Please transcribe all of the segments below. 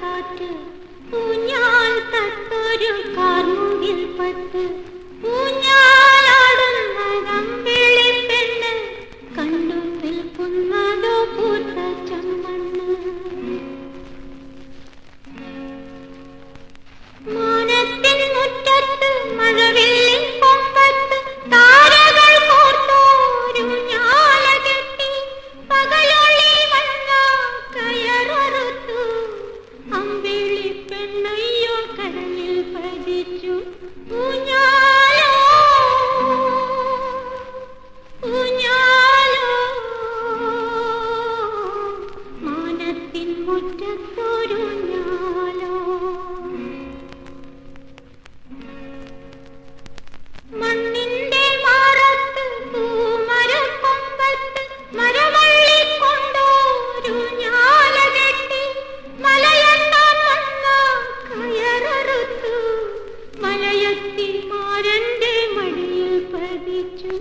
കാറ്റ് ഊഞ്ഞാൽ തട്ടൊരു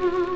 you.